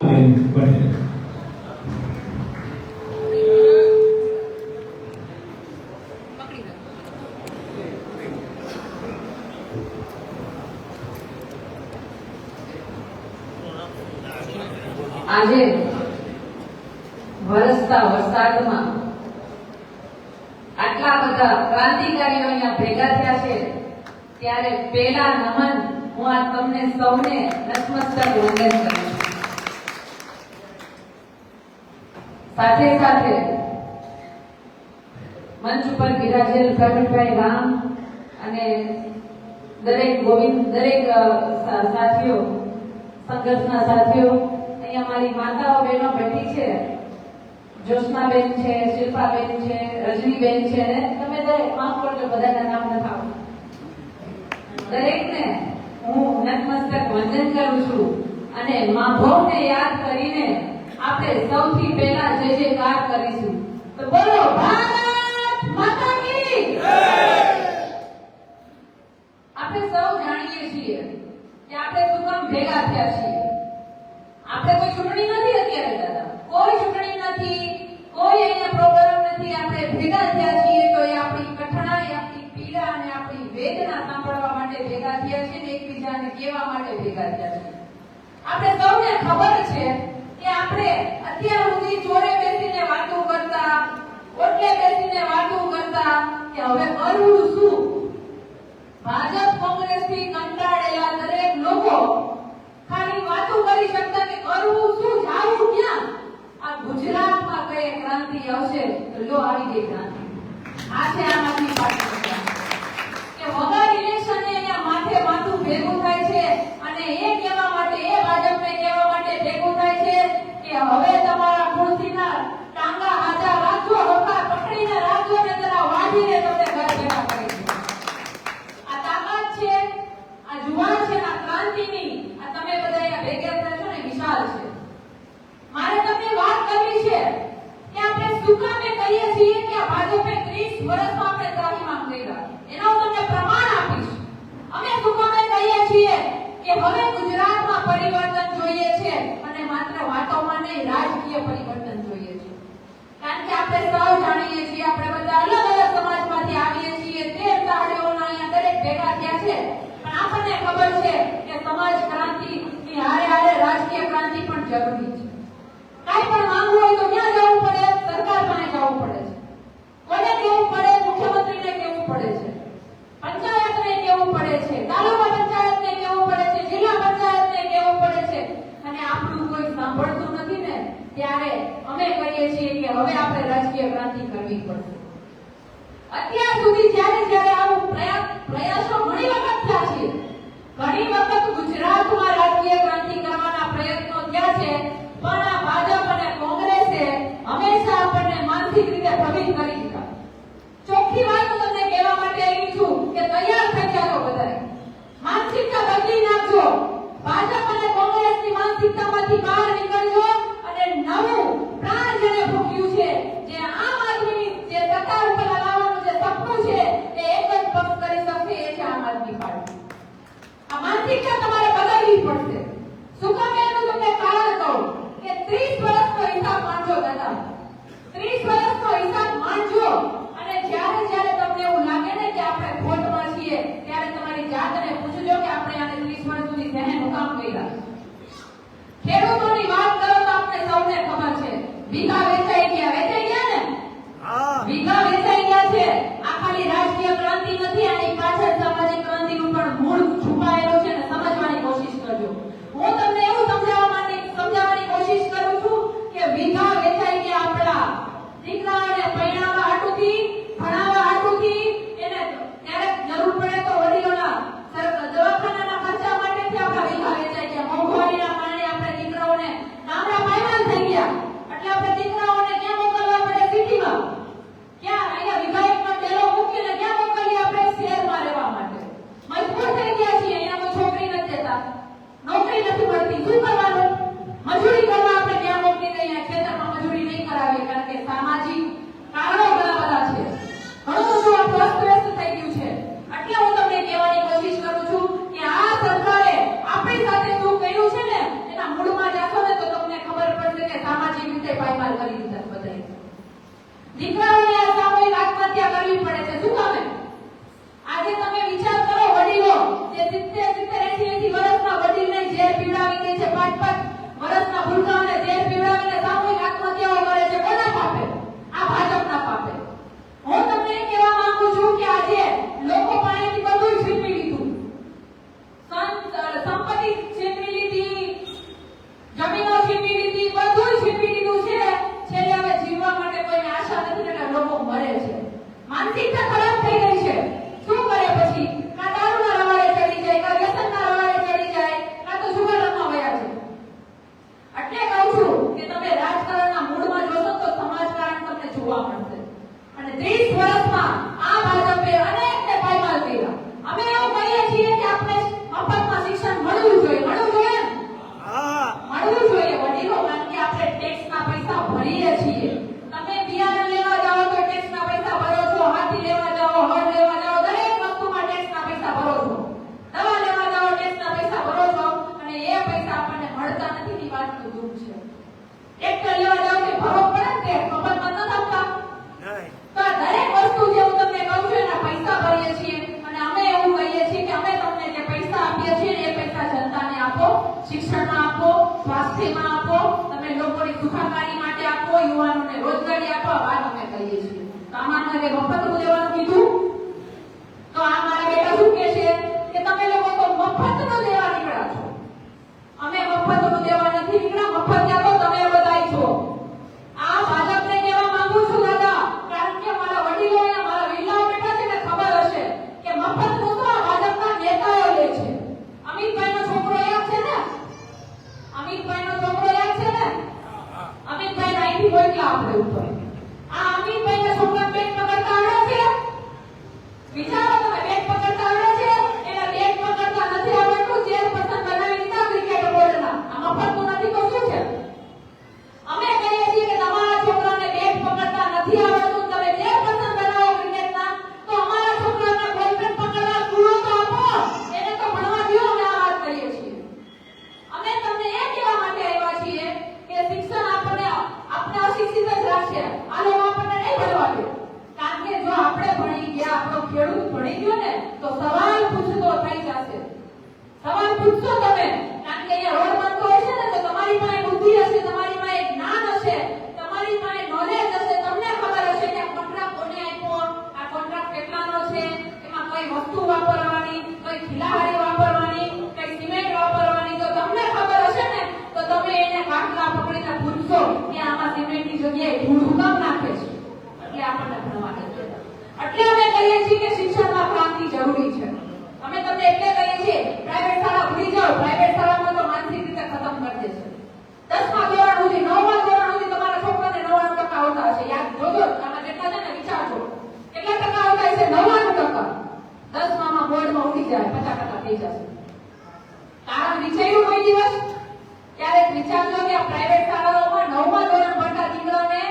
આજે વરસતા વરસાદમાં આટલા બધા ક્રાંતિકારીઓ અહીંયા ભેગા થયા છે, ત્યારે પેલા નમન હું આ તમને સૌને નતમસ્તક વંદન કરું છું. સાથે સાથે મંચ ઉપર બિરાજેલ પ્રવીણભાઈ રામ અને દરેક ગોવિંદ, દરેક સાથીઓ, સંઘર્ષના સાથીઓ, અહીંયા મારી માતાઓ બહેનો બેઠી છે. જ્યોત્સનાબેન છે, શિલ્પાબેન છે, રજનીબેન છે અને તમે દરેક, માફ કરજો, બધાના નામ લખાવો દરેકને હું નતમસ્તક વંદન કરું છું અને મા ભવને યાદ કરીને આપણે સૌથી પહેલા જે જે કાર કરીશું, તો બોલો, ભારત માતા કી આપણે સૌ જાણીએ છીએ કે આપણે શું કામ ભેગા થયા છીએ. આપણે કોઈ ચૂંટણી નથી અત્યારે દાદા. કોઈ ચૂંટણી નથી, કોઈ અહીંયા પ્રોબ્લેમ નથી. આપણે ભેગા થયા છીએ તો એ આપણી કઠણાઈ, આપણી પીડા અને આપણી વેદના સાંભળવા માટે ભેગા થયા છીએ ને એકબીજાને કહેવા માટે ભેગા થયા છીએ આપણે સૌને ખબર છે આપણે અત્યાર સુધી ચોરે બેસીને વાતો કરતા, ઓટલે બેસીને વાતો કરતા કે હવે કરવું શું? ભાજપ કોંગ્રેસથી કંટાળેલા દરેક લોકો ખાલી વાતો કરી શકતા કે કરવું શું જાવું ક્યાં? આ ગુજરાતમાં કઈ ક્રાંતિ આવશે તો લો આવી ગઈ ક્રાંતિ. આ છે આમ ક્રાંતિ. કે વગર ઇલેક્શને અહીંયા માથે માથું ભેગું થાય છે અને એ કહેવા માટે એ ભાજપને કહેવા માટે ભેગું થાય છે કે હવે તમારા ખુરશીના ટાંગા હાજા રાખજો રોકા પકડીને રાખજો ને જરા વાઢીને તમને ઘર ભેગા કરીશું આ તાકાત છે આ જુવાન છે આ ક્રાંતિની આ તમે બધા અહીંયા ભેગા થયા છો ને વિશાલ છે મારે તમને વાત કરવી છે કે આપણે શું કામે કહીએ છીએ કે આ ભાજપે 30 વર્ષમાં આપણે ત્રાહિમામ કર્યા એના હું તમને પ્રમાણ આપીશ, અમે કહીએ છીએ કે હવે ગુજરાતમાં પરિવર્તન જોઈએ છે અને માત્ર વાતોમાં નહીં, રાજકીય પરિવર્તન જોઈએ છે. કારણ કે આપણે સૌ જાણીએ છીએ, આપણે બધા અલગ અલગ સમાજમાંથી આવીએ છીએ, તેર તાળીઓના અહીંયા દરેક ભેગા થયા છે. પણ આપણને ખબર છે કે સમાજ ક્રાંતિ ની હારે હારે રાજકીય ક્રાંતિ પણ જરૂરી છે. કાંઈ પણ માંગવું હોય તો ક્યાં જવું પડે? સરકાર પાસે જવું પડે. કોને કેવું પડે? મુખ્યમંત્રીને કેવું પડે છે? પંચાયતને કેવું પડે છે? તાલુકા પંચાયતને કેવું પડે છે? જિલ્લા પંચાયતને કેવું પડે છે? અને આપણું કોઈ સાંભળતું નથી ને, ત્યારે અમે કહીએ છીએ કે હવે આપણે રાજકીય ક્રાંતિ કરવી પડશે. અત્યાર સુધી જ્યારે જ્યારે આવું ઘણી વખત થયા છે. ઘણી વખત ગુજરાતમાં રાજકીય ક્રાંતિ કરવાના પ્રયત્નો થયા છે, પણ આ ભાજપ અને કોંગ્રેસે હંમેશા આપણને માનસિક રીતે ભ્રમિત કરી ಪ್ರತಿಭಾ કે વીઘા વેચાઈ ગયા આપણા દીકરાઓને પરણાવવા હાટુથી ભણાવવા હાટુથી એને ક્યારેક જરૂર પડે તો વડીલોના સર- દવાખાનાના ખર્ચા માટેથી આપણા વીઘા વેચાઈ ગયા મોંઘવારીના કારણે આપણે દીકરાઓને ગામડા પાયમાલ થઈ ગયા એટલે આપણે દીકરા માનસિકતા ખરાબ થઈ ગઈ છે શું કરે પછી કાં દારૂના રવાડે ચડી જાય કાં વ્યસનના રવાડે ચડી જાય કાં તો જુગાર રમવા વયા છે એટલે કહું છું કે તમે રાજકારણના મૂળમાં જોશો તો સમાજકારણ તમને જોવા મળશે 30 વર્ષમાં આ ભાજપે અનેકને પાયમાલ કર્યા અમે એવું કહીએ છીએ કે આપણે મફતમાં શિક્ષણ મળવું જોઈએ મળવું જોઈએ ને? મળવું જોઈએ વડીલો કારણ કે આપણે ટેક્સના પૈસા ભરીએ છીએ તમે બિયારણ લેવા જાઓ તો ટેક્સના પૈસા ભરો છો હાથી લેવા જાઓ હળ લેવા જાઓ દરેક વસ્તુમાં ટેક્સના પૈસા ભરો છો દવા લેવા જાઓ ટેક્સના પૈસા ભરો છો અને એ પૈસા આપણને મળતા નથી ની વાતનું દુઃખ છે ટ્રેક્ટર લેવા જાઓ કે ભરવો પડે ને તે મફતમાં ન આપતા તો આ દરેક વસ્તુ જે હું તમને કહું છું એના પૈસા ભરીએ છીએ અને અમે એવું કહીએ છીએ કે અમે તમને જે પૈસા આપીએ છીએ ને એ પૈસા જનતાને આપો શિક્ષણમાં આપો સ્વાસ્થ્યમાં આપો તમે લોકોની સુખાકારી માટે આપો, યુવાનોને રોજગારી આપો, આ અમે કહીએ છીએ. તો આમાં મારે મફતનું દેવાનું કીધું? તો આ મારા બેટા શું કે છે? કે તમે લોકો તો મફતનું દેવા નીકળ્યા છો અમે મફતનું દેવા નથી નીકળ્યા મફતિયા તો તમે બધાય છો આ ભાજપને કહેવા માંગુ છું દાદા કારણ કે મારા વડીલો અને મારા વિલાઓ બેઠા છે ને ખબર હશે કે મફતનું તો આ ભાજપના નેતાઓ લે છે અમિતભાઈનો છોકરો યાદ છે ને અમિતભાઈનો છોકરો યાદ છે ને અમિતભાઈ નાઈથી બોલ્યા આપણે ઉપર આ અમિતભાઈના છોકરા પેટ પકડતા આવડે છે વિચારો તમે બેટ પકડતા આવડે છે એના બેટ પકડતા નથી આવડતું ચેરપર્સન બનાવી દીધા ક્રિકેટ બોર્ડના આ મફતનું નથી તો શું છે અમે કહીએ છીએ કે તમારા છોકરાને બેટ પકડતા ભણવા વાત કરીએ છીએ અમે તમને એ કહેવા માટે આવ્યા છીએ કે શિક્ષણ આપણને આપણે અશિક્ષિત જ રાખશે આ લોકો આપણને નહીં ભણવા દે કારણ કે જો આપણે ભણી ગયા આપણો ખેડૂત ભણી ગયો ને. તો સવાલ પૂછતો થઈ જશે સવાલ પૂછશો તમે કારણ કે અહીંયા રોડ બનતો હશે ને તો તમારી પાસે બુદ્ધિ હશે તમારી પાસે જ્ઞાન હશે તમારી પાસે નોલેજ હશે તમને ખબર હશે કે આ કોન્ટ્રાક્ટ કોને આપ્યો આ કોન્ટ્રાક્ટ કેટલાનો છે એમાં કઈ વસ્તુ વાપરવાની કઈ ખિલાહારી વાપરવાની કઈ સિમેન્ટ વાપરવાની જો તમને ખબર હશે ને તો તમે એને કાટલા પકડીને પૂછશો કે આમાં સિમેન્ટની જગ્યાએ ધૂળ શું કામ નાખે છે એટલે આપણને ભણવા નથી દેતા. એટલે અમે કહીએ છીએ કે શિક્ષણમાં ક્રાંતિ જરૂરી છે અમે તમને એટલે કહીએ છીએ પ્રાઇવેટ શાળા ભૂલી જાઓ પ્રાઇવેટ શાળામાં તો માનસિક રીતે ખતમ કરી દેશે દસમા ધોરણ સુધી નવમા ધોરણ સુધી તમારા છોકરાને નવ્વાણું ટકા આવતા હશે યાદ જોજો આમાં જેટલા છે ને વિચારજો કેટલા ટકા આવતા હશે નવ્વાણું ટકા દસમામાં બોર્ડમાં ઉડી જાય પચાસ ટકા થઈ જશે કારણ વિચાર્યું કોઈ દિવસ? ક્યારેક વિચારજો કે આ પ્રાઇવેટ શાળાઓમાં નવમા ધોરણ ભણતા દીકરાને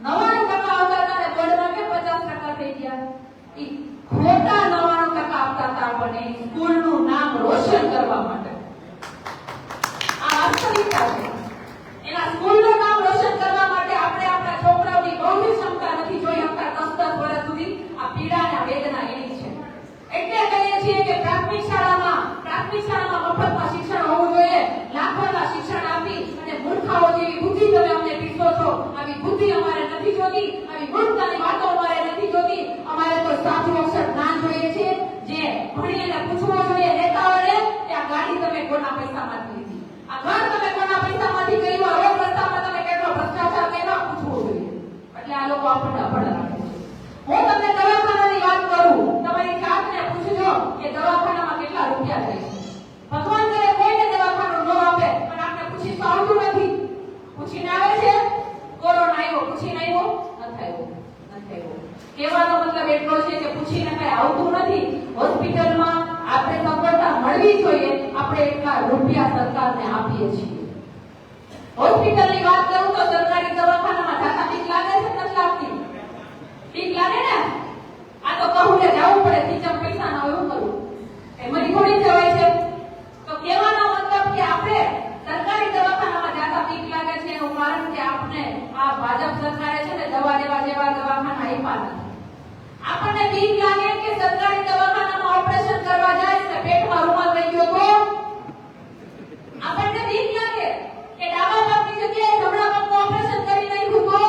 નવાણું ટકા આવતા હતા ને બોર્ડમાં કે પચાસ ટકા થઈ ગયા. ખોટા નવાણું ટકા આપતા હતા આપણને. સ્કૂલનું નામ રોશન કરવા માટે આ વાસ્તવિકતા છે એના સ્કૂલનું નામ રોશન કરવા માટે આપણે આપણા છોકરાઓની બૌદ્ધિક ક્ષમતા નથી જોઈ શકતા દસ દસ વર્ષ સુધી આ પીડા અને આ વેદના એની છે એટલે કહીએ છીએ કે પ્રાથમિક શાળામાં શાળામાં મફતમાં શિક્ષણ હોવું જોઈએ. લાખોના શિક્ષણ આપી અને મૂર્ખાઓ જેવી બુદ્ધિ તમે અમને પીરસો છો. આવી બુદ્ધિ અમારે નથી જોતી, આવી મૂર્ખતાની વાતો અમારે નથી જોતી. અમારે તો સાચું અક્ષર જ્ઞાન જોઈએ છે. જે ભણીને પૂછવું જોઈએ કે આ ગાડી તમે કોના પૈસામાંથી આ ઘર તમે કોના પૈસામાંથી કર્યું? આ રોડ રસ્તામાં તમે કેટલો ભ્રષ્ટાચાર કર્યો? જોઈએ. એટલે આ લોકો આપણને અભણ રાખે છે. હું વાત કરું. તમારી જાતને પૂછજો કે દવાખાનામાં કેટલા રૂપિયા થાય છે. ભગવાન કરે પૂછી તો આવતું નથી. પૂછીને આવે છે, કોરોના આવ્યો, પૂછીને આવ્યો કહેવાનો મતલબ એટલો છે કે પૂછીને કઈ આવતું નથી. હોસ્પિટલમાં આપણે સફળતા મળવી જોઈએ, આપણે એટલા રૂપિયા સરકારને આપીએ છીએ. હોસ્પિટલની વાત કરું તો સરકારી દવાખાનામાં ટાટા બીક લાગે છે નથી લાગતી બીક લાગે ને? આ તો કહું ને, જવું પડે ખીચમ પૈસા ના હોય એવું કરવું એ મરી થોડી જવાય છે તો કહેવાનો મતલબ કે આપણે સરકારી દવાખાનામાં જાતા બીક લાગે છે એનું કારણ કે આપણે આ ભાજપ સરકારે છે ને દવા લેવા જેવા દવાખાના આપ્યા નથી આપણને બીક લાગે કે સરકારી દવાખાનામાં ઓપરેશન કરવા જાય ને પેટમાં રૂમાલ રહી ગયો તો આપણને બીક લાગે કે ડાબા પગની જગ્યાએ જમણા પગનું ઓપરેશન કરી નાખ્યું તો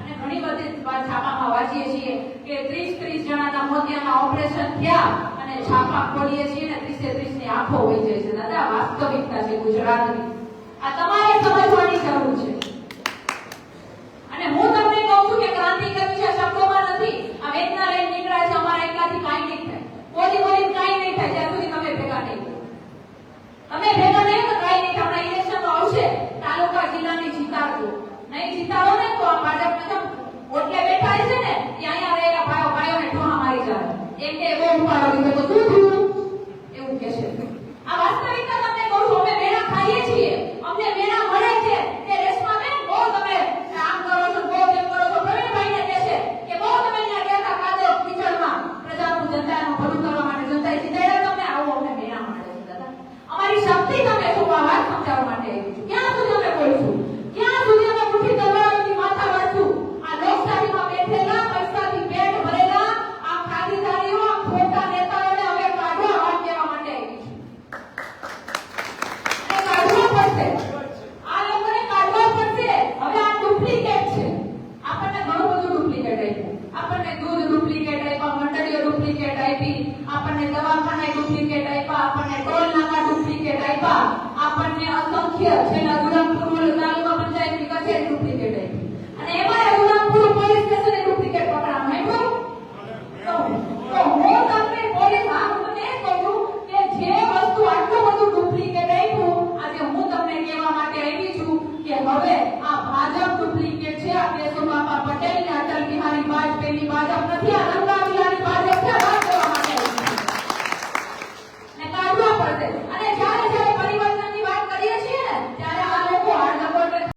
અને ઘણી બધી છાપામાં વાંચીએ છીએ કે 30 30 જણાના મોતિયાના ઓપરેશન થયા અને છાપા ખોલીએ છીએ ને 30 30 ની આંખો હોય જાય છે. દાદા, વાસ્તવિકતા છે ગુજરાતની. આ તમારે સમજવાની જરૂર છે. અને હું તમને કહું છું કે ક્રાંતિ એકના લઈને નીકળ્યા છે, અમારા એકલાથી કાઈ નહીં થાય. બોલી બોલી કાઈ નહીં થાય, જ્યાં સુધી તમે ભેગા નહીં તમે ભેગા નહીં તો કાંઈ નહીં હમણાં ઇલેક્શન